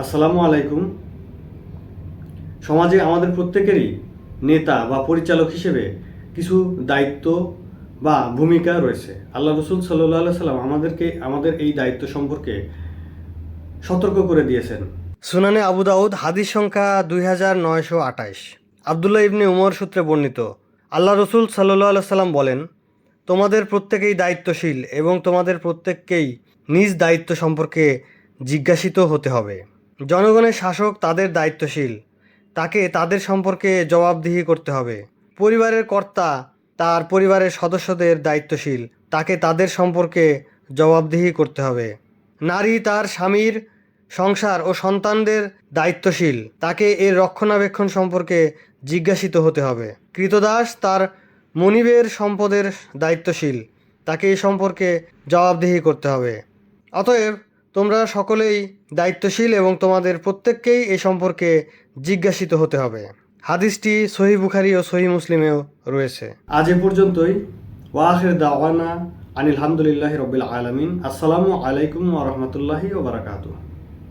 আসসালামু আলাইকুম। সমাজে আমাদের প্রত্যেকেরই নেতা বা পরিচালক হিসেবে কিছু দায়িত্ব বা ভূমিকা রয়েছে। আল্লাহ রসুল সাল্লাহ সাল্লাম আমাদেরকে, আমাদের এই দায়িত্ব সম্পর্কে সতর্ক করে দিয়েছেন। সুনানে আবু দাউদ, হাদিস সংখ্যা দুই হাজার নয়শো আঠাইশ আবদুল্লাহ ইবনে উমর সূত্রে বর্ণিত, আল্লাহ রসুল সাল্লাহ সাল্লাম বলেন, তোমাদের প্রত্যেকেই দায়িত্বশীল এবং তোমাদের প্রত্যেককেই নিজ দায়িত্ব সম্পর্কে জিজ্ঞাসিত হতে হবে। জনগণের শাসক তাদের দায়িত্বশীল। তাকে তাদের সম্পর্কে জবাবদিহি করতে হবে। পরিবারের কর্তা তার পরিবারের সদস্যদের দায়িত্বশীল। তাকে তাদের সম্পর্কে জবাবদিহি করতে হবে। নারী তার স্বামীর সংসার ও সন্তানদের দায়িত্বশীল। তাকে এর রক্ষণাবেক্ষণ সম্পর্কে জিজ্ঞাসিত হতে হবে। কৃতদাস তার মনিবের সম্পদের দায়িত্বশীল। তাকে এই সম্পর্কে জবাবদিহি করতে হবে। অতএব তোমরা সকলেই দায়িত্বশীল এবং তোমাদের প্রত্যেককেই এ সম্পর্কে জিজ্ঞাসিত হতে হবে। হাদিসটি সহি বুখারি ও সহি মুসলিমেও রয়েছে। আজ এ পর্যন্তই। ওয়াহের দাওয়ানা আনিল হামদুলিল্লাহ রবিল আলমিন। আসসালামু আলাইকুম ওরহমতুল্লাহি ওবরাকাতুহ